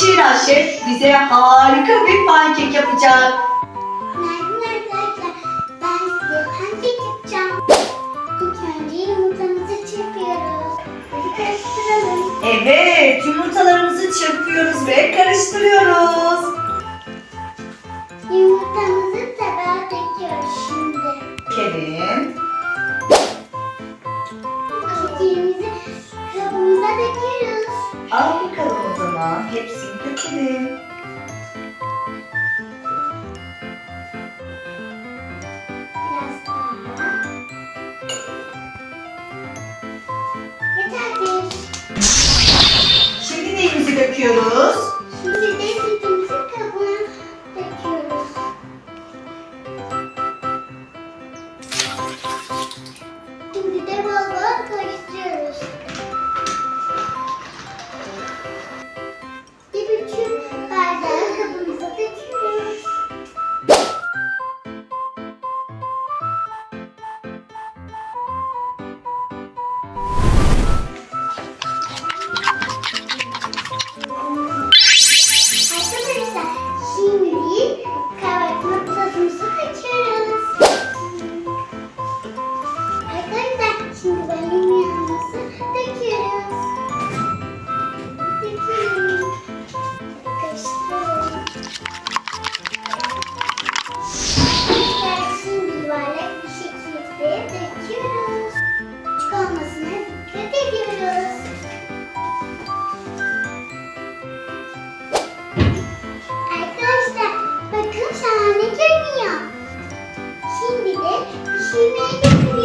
Şira Şef bize harika bir pankek yapacak. Günaydın arkadaşlar. Ben size pankek yapacağım. İlk önce yumurtamızı çırpıyoruz. Hadi karıştıralım. Evet, yumurtalarımızı çırpıyoruz ve karıştırıyoruz. Yumurtamızı tabağa döküyoruz şimdi. Kerim, Kekimizi kabımıza döküyoruz. al Tamam, hepsini dökelim. Şimdi neyimizi döküyoruz? Şimdi de sütümüzü kabına döküyoruz. Şimdi de bol bol karıştırıyoruz. Thank you.